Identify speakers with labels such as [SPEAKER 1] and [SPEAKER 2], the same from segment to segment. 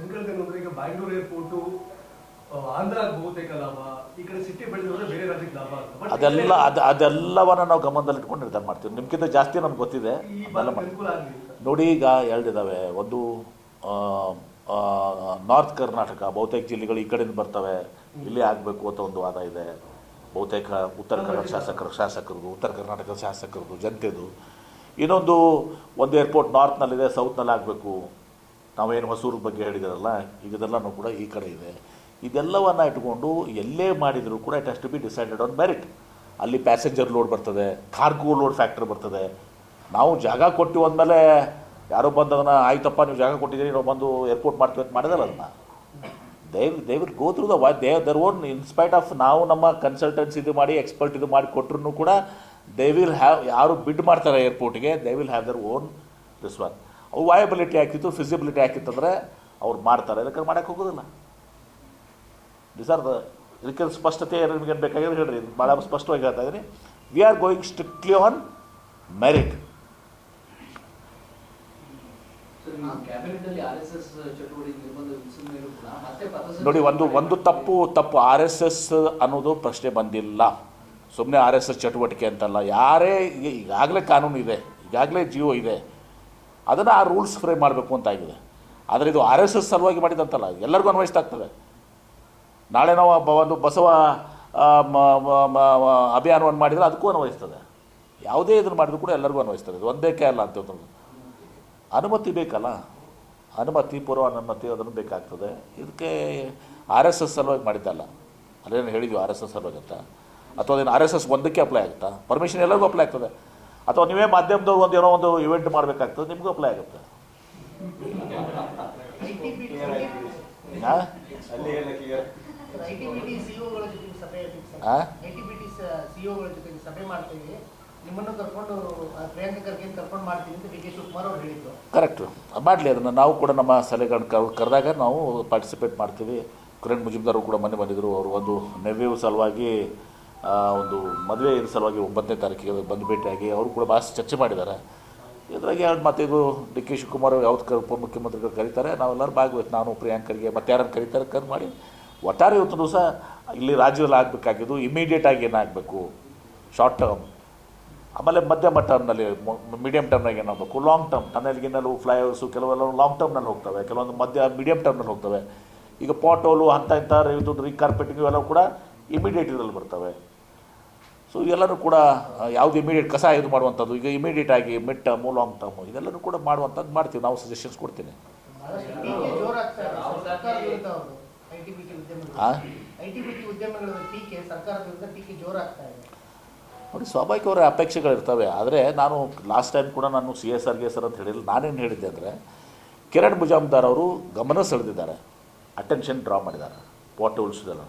[SPEAKER 1] ಅಂದ್ರೆ ಈಗ ಬ್ಯಾಂಗ್ಳೂರ್ ಏರ್ಪೋರ್ಟು
[SPEAKER 2] ಅದೆಲ್ಲ ಅದು ಅದೆಲ್ಲವನ್ನ ನಾವು ಗಮನದಲ್ಲಿ ಇಟ್ಕೊಂಡು ನಿರ್ಧಾರ ಮಾಡ್ತೀವಿ. ನಿಮ್ಗಿಂತ ಜಾಸ್ತಿ ನಮ್ಗೆ ಗೊತ್ತಿದೆ. ನೋಡಿ ಈಗ ಎರಡಿದ್ದಾವೆ ಒಂದು ನಾರ್ತ್ ಕರ್ನಾಟಕ ಬಹುತೇಕ ಜಿಲ್ಲೆಗಳು ಈ ಕಡೆಯಿಂದ ಬರ್ತವೆ. ಇಲ್ಲಿ ಆಗಬೇಕು ಅಂತ ಒಂದು ವಾದ ಇದೆ. ಬಹುತೇಕ ಉತ್ತರ ಕನ್ನಡ ಶಾಸಕರ ಶಾಸಕರದು ಉತ್ತರ ಕರ್ನಾಟಕದ ಶಾಸಕರದು ಜನತೆದು. ಇನ್ನೊಂದು ಒಂದು ಏರ್ಪೋರ್ಟ್ ನಾರ್ತ್ನಲ್ಲಿದೆ ಸೌತ್ನಲ್ಲಿ ಆಗಬೇಕು. ನಾವೇನು ಹೊಸೂರು ಬಗ್ಗೆ ಹೇಳಿದಾರಲ್ಲ ಈಗ ಇದೆಲ್ಲನೂ ಕೂಡ ಈ ಕಡೆ ಇದೆ. ಇದೆಲ್ಲವನ್ನು ಇಟ್ಕೊಂಡು ಎಲ್ಲೇ ಮಾಡಿದರೂ ಕೂಡ it to be decided on merit ಅಲ್ಲಿ ಪ್ಯಾಸೆಂಜರ್ ಲೋಡ್ ಬರ್ತದೆ ಕಾರ್ಗೋ ಲೋಡ್ ಫ್ಯಾಕ್ಟರ್ ಬರ್ತದೆ. ನಾವು ಜಾಗ ಕೊಟ್ಟು ಅಂದಮೇಲೆ ಯಾರೋ ಬಂದು ಅದನ್ನು ಆಯ್ತಪ್ಪ, ನೀವು ಜಾಗ ಕೊಟ್ಟಿದ್ದೀರಿ, ನಾವು ಬಂದು ಏರ್ಪೋರ್ಟ್ ಮಾಡ್ತೀವಿ ಅಂತ ಮಾಡಿದಲ್ಲ ಅದನ್ನು. They they will go through the way they their own in spite of ನಾವು ನಮ್ಮ ಕನ್ಸಲ್ಟೆನ್ಸ್ ಇದು ಮಾಡಿ ಎಕ್ಸ್ಪರ್ಟ್ ಇದು ಮಾಡಿ ಕೊಟ್ಟರು ಕೂಡ ದೇ ವಿಲ್ ಹ್ಯಾವ್ ಯಾರು ಬಿಡ್ ಮಾಡ್ತಾರೆ ಏರ್ಪೋರ್ಟ್ಗೆ they will have their own this one ಅವು ವಾಯಬಿಲಿಟಿ ಹಾಕಿತ್ತು ಫಿಸಿಬಿಲಿಟಿ ಹಾಕಿತ್ತಂದರೆ ಅವ್ರು ಮಾಡ್ತಾರೆ. ಯಾಕಂದ್ರೆ ಮಾಡೋಕೆ ಹೋಗೋದಿಲ್ಲ. ದ ಇದಕ್ಕೆ ಸ್ಪಷ್ಟತೆ ನಿಮಗೆ ಬೇಕಾಗಿದ್ರೆ ಹೇಳ್ರಿ. ಭಾಳ ಸ್ಪಷ್ಟವಾಗಿ ಹೇಳ್ತಾ ಇದ್ದೀನಿ. We are going strictly on merit ನೋಡಿ ಒಂದು ಒಂದು ತಪ್ಪು ತಪ್ಪು ಆರ್ ಎಸ್ ಎಸ್ ಅನ್ನೋದು ಪ್ರಶ್ನೆ ಬಂದಿಲ್ಲ. ಸುಮ್ಮನೆ ಆರ್ ಎಸ್ ಎಸ್ ಚಟುವಟಿಕೆ ಅಂತಲ್ಲ. ಯಾರೇ ಈಗ- ಈಗಾಗಲೇ ಕಾನೂನು ಇದೆ. ಈಗಾಗಲೇ ಜಿಯೋ ಇದೆ. ಅದನ್ನು ಆ ರೂಲ್ಸ್ ಫ್ರೇಮ್ ಮಾಡಬೇಕು ಅಂತ ಆಗಿದೆ. ಆದರೆ ಇದು ಆರ್ ಎಸ್ ಎಸ್ ಸಲುವಾಗಿ ಮಾಡಿದಂತಲ್ಲ ಎಲ್ಲರಿಗೂ ಅನ್ವಯಿಸ್ತಾಗ್ತದೆ ನಾಳೆ ನಾವು ಬ ಒಂದು ಬಸವ ಅಭಿಯಾನವನ್ನು ಮಾಡಿದರೆ ಅದಕ್ಕೂ ಅನ್ವಯಿಸ್ತದೆ. ಯಾವುದೇ ಇದನ್ನು ಮಾಡಿದ್ರು ಕೂಡ ಎಲ್ಲರಿಗೂ ಅನ್ವಯಿಸ್ತದೆ. ಇದು ಒಂದೇ ಅಲ್ಲ ಅಂತ. ಅನುಮತಿ ಬೇಕಲ್ಲ? ಅನುಮತಿ, ಪೂರ್ವ ಅನುಮತಿ ಅದನ್ನು ಬೇಕಾಗ್ತದೆ. ಇದಕ್ಕೆ ಆರ್ ಎಸ್ ಎಸ್ ಸಲುವಾಗಿ ಮಾಡಿದ್ದಲ್ಲ. ಅಲ್ಲೇನು ಹೇಳಿದ್ವಿ ಆರ್ ಎಸ್ ಎಸ್ ಸಲುವಾಗಿ ಅಥವಾ ಅದೇನು ಆರ್ ಎಸ್ ಎಸ್ ಒಂದಕ್ಕೆ ಅಪ್ಲೈ ಆಗುತ್ತಾ? ಪರ್ಮಿಷನ್ ಎಲ್ಲರಿಗೂ ಅಪ್ಲೈ ಆಗ್ತದೆ. ಅಥವಾ ನೀವೇ ಮಾಧ್ಯಮದವ್ರು ಒಂದು ಏನೋ ಒಂದು ಇವೆಂಟ್ ಮಾಡಬೇಕಾಗ್ತದೆ ನಿಮಗೂ ಅಪ್ಲೈ ಆಗುತ್ತೆ. ಕರೆಕ್ಟು ಮಾಡಲಿ ಅದನ್ನು. ನಾವು ಕೂಡ ನಮ್ಮ ಸಲಹೆಗಳನ್ನ ಕರ್ ಕರೆದಾಗ ನಾವು ಪಾರ್ಟಿಸಿಪೇಟ್ ಮಾಡ್ತೀವಿ. ಕಿರಣ್ ಮುಜುಮ್ದಾರ್ ಕೂಡ ಮೊನ್ನೆ ಬಂದಿದ್ದರು ಅವರು ಒಂದು ನೆವ್ಯೂ ಸಲುವಾಗಿ ಒಂದು ಮದುವೆ ಇದ್ರ ಸಲುವಾಗಿ ಒಂಬತ್ತನೇ ತಾರೀಕಿಗೆ ಬಂದು ಭೇಟಿಯಾಗಿ ಅವರು ಕೂಡ ಭಾಷೆ ಚರ್ಚೆ ಮಾಡಿದ್ದಾರೆ. ಇದ್ರಾಗೆ ಎರಡು ಮತ್ತೆ ಇದು ಡಿ ಕೆ ಶಿವಕುಮಾರ್ ಯಾವ್ದು ಕರ್ ಉಪಮುಖ್ಯಮಂತ್ರಿಗಳು ಕರೀತಾರೆ. ನಾವೆಲ್ಲರೂ ಭಾಗವಹಿಸಿ, ನಾನು ಪ್ರಿಯಾಂಕರಿಗೆ ಮತ್ತೆ ಯಾರನ್ನು ಕರೀತಾರೆ ಕರ್ ಮಾಡಿ. ಒಟ್ಟಾರೆ ಇವತ್ತು ದಿವಸ ಇಲ್ಲಿ ರಾಜ್ಯದಲ್ಲಿ ಆಗಬೇಕಾಗಿದ್ದು ಇಮಿಡಿಯೇಟಾಗಿ ಏನಾಗಬೇಕು? ಶಾರ್ಟ್ ಟರ್ಮ್ ಆಮೇಲೆ ಮಧ್ಯಮ ಟರ್ಮ್ನಲ್ಲಿ ಮೀಡಿಯಮ್ ಟರ್ಮ್ನಾಗ ಏನಾಗಬೇಕು? ಲಾಂಗ್ ಟರ್ಮ್ ಟನಲ್ ಗಿನ್ನಲು ಫ್ಲೈಓವರ್ಸು ಕೆಲವೆಲ್ಲ ಲಾಂಗ್ ಟರ್ಮ್ನಲ್ಲಿ ಹೋಗ್ತವೆ. ಕೆಲವೊಂದು ಮಧ್ಯ ಮೀಡಿಯಮ್ ಟರ್ಮ್ನಲ್ಲಿ ಹೋಗ್ತವೆ. ಈಗ ಪಾಟೋಲು ಅಂತ ಇಂಥ ಇದು ರೀಕಾರ್ಪೆಟಿಂಗ್ ಇವೆಲ್ಲ ಕೂಡ ಇಮಿಡಿಯೇಟ್ ಇದರಲ್ಲಿ ಬರ್ತವೆ. ಸೊ ಇವೆಲ್ಲರೂ ಕೂಡ ಯಾವುದು ಇಮಿಡಿಯೇಟ್ ಕಸ ಇದು ಮಾಡುವಂಥದ್ದು ಈಗ ಇಮಿಡಿಯೇಟ್ ಆಗಿ ಮೆಟ್ಟ ಟರ್ಮು ಲಾಂಗ್ ಟರ್ಮು ಇದೆಲ್ಲನೂ ಕೂಡ ಮಾಡುವಂಥದ್ದು ಮಾಡ್ತೀವಿ. ನಾವು ಸಜೆಷನ್ಸ್ ಕೊಡ್ತೀನಿ. ನೋಡಿ ಸ್ವಾಭಾವಿಕವರ ಅಪೇಕ್ಷೆಗಳಿರ್ತವೆ. ಆದರೆ ನಾನು ಲಾಸ್ಟ್ ಟೈಮ್ ಕೂಡ ನಾನು ಸಿ ಎಸ್ ಆರ್ಗೆ ಸರ್ ಅಂತ ಹೇಳಿಲ್ಲ. ನಾನೇನು ಹೇಳಿದ್ದೆ ಅಂದರೆ ಕಿರಣ್ ಮುಜಾಮ್ದಾರ್ ಅವರು ಗಮನ ಸೆಳೆದಿದ್ದಾರೆ. ಅಟೆನ್ಷನ್ ಡ್ರಾ ಮಾಡಿದ್ದಾರೆ. ಪಾಟ್ ಉಳಿಸಿದಲ್ಲ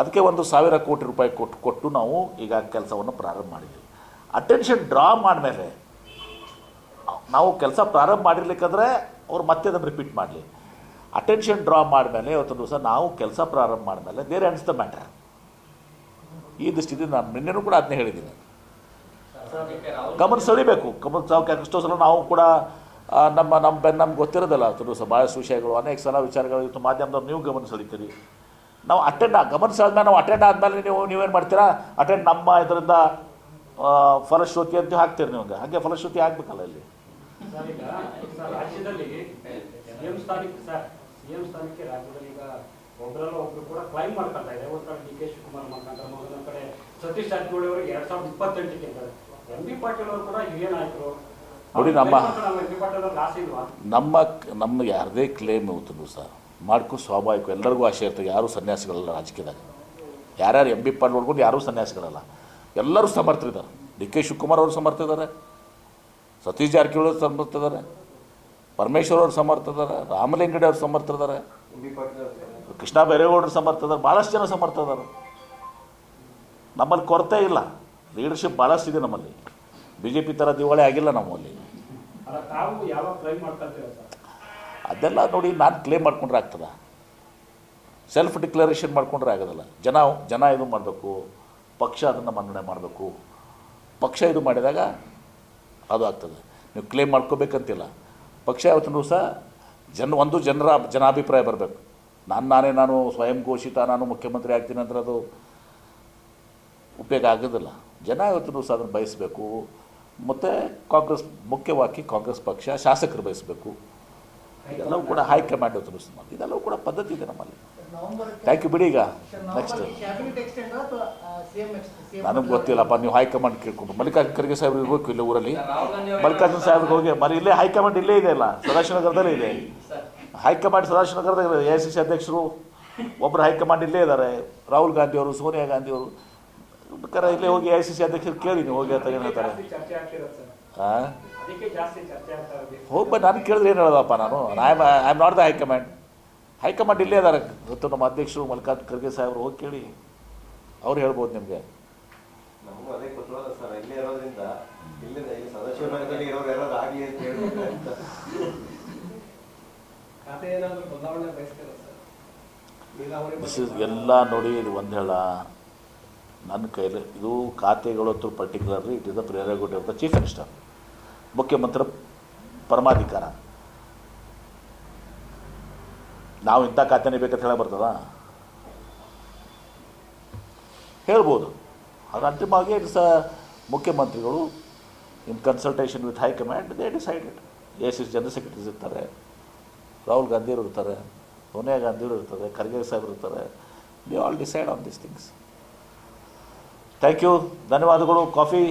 [SPEAKER 2] ಅದಕ್ಕೆ ಒಂದು ಸಾವಿರ ಕೋಟಿ ರೂಪಾಯಿ ಕೊಟ್ಟು ಕೊಟ್ಟು ನಾವು ಈಗ ಕೆಲಸವನ್ನು ಪ್ರಾರಂಭ ಮಾಡಿದ್ವಿ. ಅಟೆನ್ಷನ್ ಡ್ರಾ ಮಾಡಿದ್ಮೇಲೆ ನಾವು ಕೆಲಸ ಪ್ರಾರಂಭ ಮಾಡಿರ್ಲಿಕ್ಕಂದ್ರೆ ಅವ್ರು ಮತ್ತೆ ಅದನ್ನು ರಿಪೀಟ್ ಮಾಡಲಿ. ಅಟೆನ್ಷನ್ ಡ್ರಾ ಮಾಡಿದ್ಮೇಲೆ ಇವತ್ತೊಂದು ದಿವಸ ನಾವು ಕೆಲಸ ಪ್ರಾರಂಭ ಮಾಡಿದ್ಮೇಲೆ ದೇರ್ ಎಂಡ್ಸ್ ದ ಮ್ಯಾಟರ್ ಈ ದೃಷ್ಟಿಯಿಂದ ನಾನು ನಿನ್ನೆನೂ ಕೂಡ ಅದನ್ನೇ ಹೇಳಿದ್ದೀನಿ. ಗಮನ ಸೆಳಿಬೇಕು. ಗಮನ ಎಷ್ಟೋ ಸಲ ನಾವು ಕೂಡ ನಮ್ಮ ನಮ್ಮ ನಮ್ಗೆ ಗೊತ್ತಿರೋದಲ್ಲ. ಅದು ಸಹ ಭಾಳಷ್ಟು ವಿಷಯಗಳು, ಅನೇಕ ಸಲ ವಿಚಾರಗಳು ಇವತ್ತು ಮಾಧ್ಯಮದವ್ರು ನೀವು ಗಮನ ಸೆಳಿತೀರಿ. ನಾವು ಅಟೆಂಡ್ ಗಮನ ಸೆಳೆದ್ಮೇಲೆ ನಾವು ಅಟೆಂಡ್ ಆದಮೇಲೆ ನೀವು ನೀವೇನು ಮಾಡ್ತೀರಾ? ಅಟೆಂಡ್ ನಮ್ಮ ಇದರಿಂದ ಫಲಶ್ರುತಿ ಅಂತ ಹಾಕ್ತೀರಿ ನಿಮಗೆ. ಹಾಗೆ ಫಲಶ್ರುತಿ ಆಗ್ಬೇಕಲ್ಲ ಇಲ್ಲಿ.
[SPEAKER 3] ಸರ್, ಈಗ ಸರ್, ಸಿಎಂ ಸ್ಥಾನಕ್ಕೆ ಸರ್ ಸಿಎಂ ಸ್ಥಾನಕ್ಕೆ ರಾಜ್ಯದಲ್ಲಿ ಈಗ ಒಬ್ಬರಲ್ಲ ಒಬ್ರು ಕೂಡ ಕ್ಲೈಮ್ ಮಾಡ್ಕೊಳ್ತಾ ಇದೆ ಒಂದ್ ಕಡೆ ಡಿ ಕೆ ಶಿವಕುಮಾರ್ ಮಾಡ್ಕೊಂತಾರೆ ಮಗನ ಕಡೆ ಸತೀಶ್ ಜಾರಕಿಹೊಳಿ ಅವರಿಗೆ ಎರಡ್ ಸಾವಿರದ ಇಪ್ಪತ್ತೆಂಟಕ್ಕೆ ಅಂತಾರೆ ಎಂ ಬಿ ಪಾಟೀಲ್ ಅವರು ಕೂಡ ಹಿರಿಯ ನಾಯಕರು
[SPEAKER 2] ನೋಡಿ ನಮ್ಮ- ನಮ್ಮ ನಮ್ಮ ಯಾರದೇ ಕ್ಲೇಮ್ ಇವತ್ತು ದಿವಸ ಮಾಡ್ಕೊ ಸ್ವಾಭಾವಿಕ, ಎಲ್ಲರಿಗೂ ಆಸೆ ಇರ್ತದೆ ಯಾರೂ ಸನ್ಯಾಸಿಗಳಲ್ಲ ರಾಜಕೀಯದಾಗ. ಯಾರ್ಯಾರು ಎಂ ಬಿ ಪಾಲ್ ನೋಡ್ಕೊಂಡು ಯಾರೂ ಸನ್ಯಾಸಿಗಳಲ್ಲ. ಎಲ್ಲರೂ ಸಮರ್ಥರಿದ್ದಾರೆ. ಡಿ ಕೆ ಶಿವಕುಮಾರ್ ಅವರು ಸಮರ್ಥಿದ್ದಾರೆ ಸತೀಶ್ ಜಾರಕಿಹೊಳಿ ಅವರು ಸಮರ್ಥಿದ್ದಾರೆ ಪರಮೇಶ್ವರ್ ಅವರು ಸಮರ್ಥಿದ್ದಾರೆ ರಾಮಲಿಂಗಡಿ ಅವರು ಸಮರ್ಥಿದ್ದಾರೆ ಕೃಷ್ಣ ಬೈರೇಗೌಡರು ಸಮರ್ಥಿದ್ದಾರೆ ಭಾಳಷ್ಟು ಜನ ಸಮರ್ಥಿದ್ದಾರೆ ನಮ್ಮಲ್ಲಿ ಕೊರತೆ ಇಲ್ಲ. ಲೀಡರ್ಶಿಪ್ ಭಾಳಷ್ಟು ಇದೆ ನಮ್ಮಲ್ಲಿ. ಬಿ ಜೆ ಪಿ ಥರ ದಿವಾಳಿ ಆಗಿಲ್ಲ ನಮ್ಮಲ್ಲಿ. ಅದೆಲ್ಲ ನೋಡಿ ನಾನು ಕ್ಲೇಮ್ ಮಾಡ್ಕೊಂಡ್ರೆ ಆಗ್ತದ? ಸೆಲ್ಫ್ ಡಿಕ್ಲರೇಷನ್ ಮಾಡ್ಕೊಂಡ್ರೆ ಆಗೋದಲ್ಲ. ಜನ ಜನ ಇದು ಮಾಡಬೇಕು, ಪಕ್ಷ ಅದನ್ನು ಮನ್ನಣೆ ಮಾಡಬೇಕು. ಪಕ್ಷ ಇದು ಮಾಡಿದಾಗ ಅದು ಆಗ್ತದೆ. ನೀವು ಕ್ಲೇಮ್ ಮಾಡ್ಕೋಬೇಕಂತಿಲ್ಲ. ಪಕ್ಷ ಯಾವತ್ತಿನ ದಿವಸ ಜನ, ಒಂದು ಜನರ ಜನಾಭಿಪ್ರಾಯ ಬರಬೇಕು. ನಾನು, ನಾನೇ, ನಾನು ಸ್ವಯಂ ಘೋಷಿತ, ನಾನು ಮುಖ್ಯಮಂತ್ರಿ ಆಗ್ತೀನಿ ಅಂದ್ರೆ ಅದು ಉಪಯೋಗ ಆಗೋದಿಲ್ಲ. ಜನ ಇವತ್ತು ಸಹ ಅದನ್ನು ಬಯಸಬೇಕು. ಮತ್ತು ಕಾಂಗ್ರೆಸ್ ಮುಖ್ಯವಾಗಿ ಕಾಂಗ್ರೆಸ್ ಪಕ್ಷ ಶಾಸಕರು ಬಯಸಬೇಕು. ಇದೆಲ್ಲವೂ ಕೂಡ ಹೈ ಹೈಕಮಾಂಡ್ ಮಾಡಿ ಇದೆಲ್ಲವೂ ಕೂಡ ಪದ್ಧತಿ ಇದೆ ನಮ್ಮಲ್ಲಿ. ಥ್ಯಾಂಕ್ ಯು ಬಿಡಿ ಈಗ. ನೆಕ್ಸ್ಟ್ ನನಗೆ ಗೊತ್ತಿಲ್ಲಪ್ಪ ನೀವು ಹೈಕಮಾಂಡ್ ಕೇಳ್ಕೊಂಡು. ಮಲ್ಲಿಕಾರ್ಜುನ ಖರ್ಗೆ ಸಾಹೇಬ್ರು ಇರಬೇಕು ಇಲ್ಲ ಊರಲ್ಲಿ. ಮಲ್ಲಿಕಾರ್ಜುನ ಸಾಹೇಬ್ರಿಗೆ ಹೋಗಿ ಮರಿ ಇಲ್ಲೇ ಹೈಕಮಾಂಡ್ ಇಲ್ಲೇ ಇದೆ ಅಲ್ಲ ಸದಾಶಿವನಗರದಲ್ಲೇ ಇದೆ. ಹೈಕಮಾಂಡ್ ಸದಾಶಿವನಗರದಾಗ ಎ ಐ ಸಿ ಸಿ ಅಧ್ಯಕ್ಷರು ಒಬ್ಬರು ಹೈಕಮಾಂಡ್ ಇಲ್ಲೇ ಇದ್ದಾರೆ. ರಾಹುಲ್ ಗಾಂಧಿ ಅವರು ಸೋನಿಯಾ ಗಾಂಧಿ ಅವರು. ಬೇಕಾದ್ರೆ ಇಲ್ಲೇ ಹೋಗಿ ಎ ಐ ಸಿ ಸಿ ಅಧ್ಯಕ್ಷರು ಕೇಳಿ ನೀವು ಹೋಗಿ ಅಂತ ಏನು ಹೇಳ್ತಾರೆ? ಹಾಂ ಹೋಗಿ ನಾನು ಕೇಳಿದ್ರೆ ಏನು ಹೇಳೋದಪ್ಪ ನಾನು I am I am not the high command high command ಇಲ್ಲೇ ಇದ್ದಾರೆ ಇವತ್ತು ನಮ್ಮ ಅಧ್ಯಕ್ಷರು ಮಲ್ಲಿಕಾರ್ಜುನ ಖರ್ಗೆ ಸಾಹೇಬ್ರು ಹೋಗಿ ಕೇಳಿ. ಅವ್ರು ಹೇಳ್ಬೋದು ನಿಮಗೆ.
[SPEAKER 4] ನಮಗೂ ಅದೇ ಕುತೂಹಲ ಸರ್. ಇಲ್ಲೇ ಇರೋದ್ರಿಂದ ಇಲ್ಲಿಂದ ಇಲ್ಲಿ ಇರೋರು ಯಾರಾದ್ರು ಆಗ್ಲಿ ಅಂತ ಹೇಳ್ಬಿಟ್ರೆ ಅಂತ
[SPEAKER 1] ಖಾತೆ ಏನಾದರೂ ಬಯಸ್ತೀರಾ ಸರ್? ನೀರಾವರಿ
[SPEAKER 2] ದಿಸ್ ಇಸ್ ಎಲ್ಲ ನೋಡಿ ಇದು ಒಂದು ಹೇಳ. ನನ್ನ ಕೈಲಿ ಇದು ಖಾತೆಗಳು particularly it is the prerogative of the chief minister ಮುಖ್ಯಮಂತ್ರಿ ಪರಮಾಧಿಕಾರ. ನಾವು ಇಂಥ ಖಾತೆನೇ ಬೇಕಂತ ಹೇಳ ಬರ್ತದ? ಹೇಳ್ಬೋದು. ಅದು ಅಂತಿಮವಾಗಿ ಇಟ್ಸ್ ಮುಖ್ಯಮಂತ್ರಿಗಳು in consultation with high command they decided A C general secretaries ಇರ್ತಾರೆ. ರಾಹುಲ್ ಗಾಂಧಿಯವರು ಇರ್ತಾರೆ. ಸೋನಿಯಾ ಗಾಂಧಿಯವರು ಇರ್ತಾರೆ. ಖರ್ಗೆ ಸಾಹೇಬ್ರು ಇರ್ತಾರೆ. They all decide on this things thank you ಧನ್ಯವಾದಗಳು. ಕಾಫಿ.